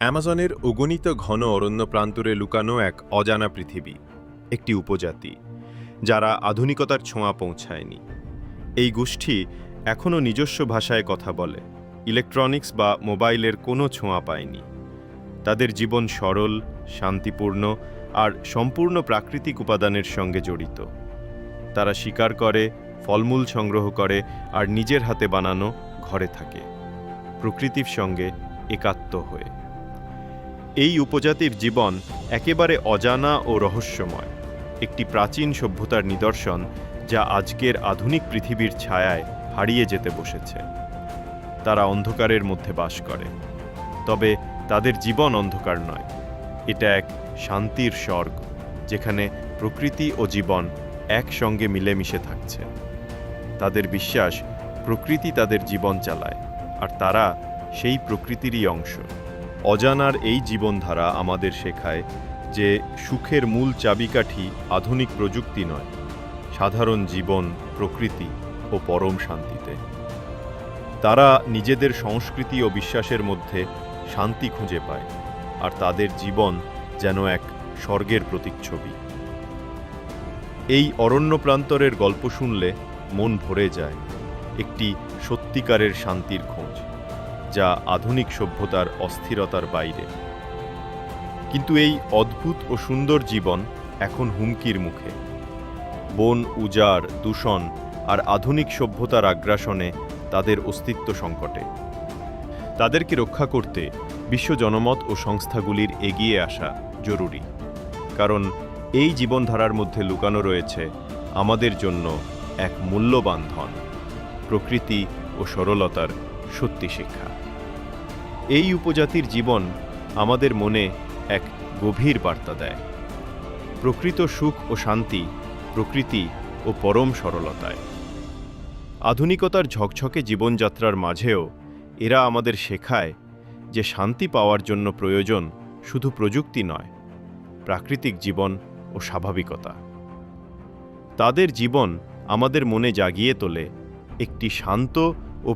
অ্যামাজনের অগণিত ঘন অরণ্য প্রান্তরে লুকানো এক অজানা পৃথিবী, একটি উপজাতি, যারা আধুনিকতার ছোঁয়া পৌঁছায়নি। এই গোষ্ঠী এখনও নিজস্ব ভাষায় কথা বলে, ইলেকট্রনিক্স বা মোবাইলের কোনো ছোঁয়া পায়নি। তাদের জীবন সরল, শান্তিপূর্ণ আর সম্পূর্ণ প্রাকৃতিক উপাদানের সঙ্গে জড়িত। তারা শিকার করে, ফলমূল সংগ্রহ করে আর নিজের হাতে বানানো ঘরে থাকে। প্রকৃতির সঙ্গে একাত্ম হয়ে এই উপজাতির জীবন একেবারে অজানা ও রহস্যময়। একটি প্রাচীন সভ্যতার নিদর্শন যা আজকের আধুনিক পৃথিবীর ছায়ায় হারিয়ে যেতে বসেছে। তারা অন্ধকারের মধ্যে বাস করে। তবে তাদের জীবন অন্ধকার নয়। এটা এক শান্তির স্বর্গ, যেখানে প্রকৃতি ও জীবন একসঙ্গে মিলেমিশে থাকছে। তাদের বিশ্বাস প্রকৃতি তাদের জীবন চালায়, আর তারা সেই প্রকৃতিরই অংশ। অজানার এই জীবনধারা আমাদের শেখায় যে সুখের মূল চাবিকাঠি আধুনিক প্রযুক্তি নয়, সাধারণ জীবন, প্রকৃতি ও পরম শান্তিতে। তারা নিজেদের সংস্কৃতি ও বিশ্বাসের মধ্যে শান্তি খুঁজে পায়, আর তাদের জীবন যেন এক স্বর্গের প্রতিচ্ছবি। এই অরণ্য প্রান্তরের গল্প শুনলে মন ভরে যায়, একটি সত্যিকারের শান্তির যা আধুনিক সভ্যতার অস্থিরতার বাইরে। কিন্তু এই অদ্ভুত ও সুন্দর জীবন এখন হুমকির মুখে। বন, উজাড়, দূষণ আর আধুনিক সভ্যতার আগ্রাসনে তাদের অস্তিত্ব সংকটে। তাদেরকে রক্ষা করতে বিশ্ব জনমত ও সংস্থাগুলির এগিয়ে আসা জরুরি। কারণ এই জীবনধারার মধ্যে লুকানো রয়েছে আমাদের জন্য এক মূল্যবান ধন, প্রকৃতি ও সরলতার সত্যি শিক্ষা। এই উপজাতির জীবন আমাদের মনে এক গভীর বার্তা দেয়। প্রকৃত সুখ ও শান্তি, প্রকৃতি ও পরম সরলতায়। আধুনিকতার ঝকঝকে জীবনযাত্রার মাঝেও এরা আমাদের শেখায় যে শান্তি পাওয়ার জন্য প্রয়োজন শুধু প্রযুক্তি নয়, প্রাকৃতিক জীবন ও স্বাভাবিকতা। তাদের জীবন আমাদের মনে জাগিয়ে তোলে একটি শান্ত ও